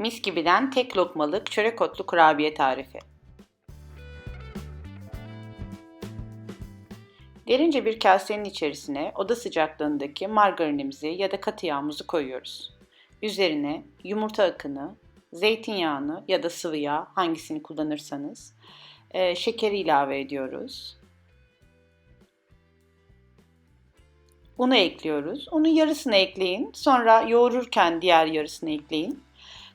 Mis gibiden tek lokmalık çörek otlu kurabiye tarifi. Derince bir kasenin içerisine oda sıcaklığındaki margarinimizi ya da katı yağımızı koyuyoruz. Üzerine yumurta akını, zeytinyağını ya da sıvı yağ hangisini kullanırsanız e, şekeri ilave ediyoruz. Unu ekliyoruz. Onun yarısını ekleyin. Sonra yoğururken diğer yarısını ekleyin.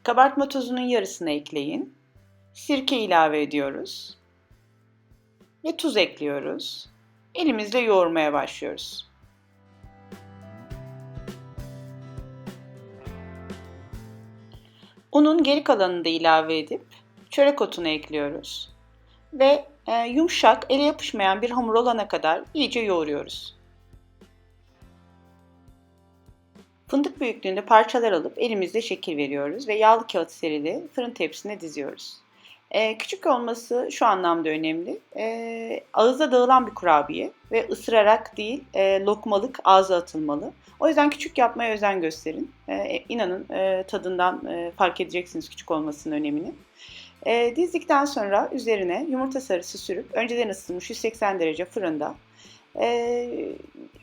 Kabartma tozunun yarısını ekleyin. Sirke ilave ediyoruz. Ve tuz ekliyoruz. Elimizle yoğurmaya başlıyoruz. Unun geri kalanını da ilave edip çörek otunu ekliyoruz. Ve e, yumuşak, ele yapışmayan bir hamur olana kadar iyice yoğuruyoruz. Fındık büyüklüğünde parçalar alıp elimizde şekil veriyoruz ve yağlı kağıt serili fırın tepsisine diziyoruz. Ee, küçük olması şu anlamda önemli. Ee, ağızda dağılan bir kurabiye ve ısırarak değil e, lokmalık ağza atılmalı. O yüzden küçük yapmaya özen gösterin. Ee, inanın e, tadından e, fark edeceksiniz küçük olmasının önemini. E, dizdikten sonra üzerine yumurta sarısı sürüp önceden ısıtılmış 180 derece fırında e,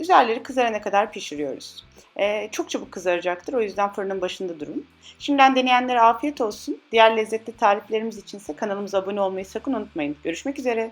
üzerleri kızarana kadar pişiriyoruz. E, çok çabuk kızaracaktır o yüzden fırının başında durun. Şimdiden deneyenlere afiyet olsun. Diğer lezzetli tariflerimiz içinse kanalımıza abone olmayı sakın unutmayın. Görüşmek üzere.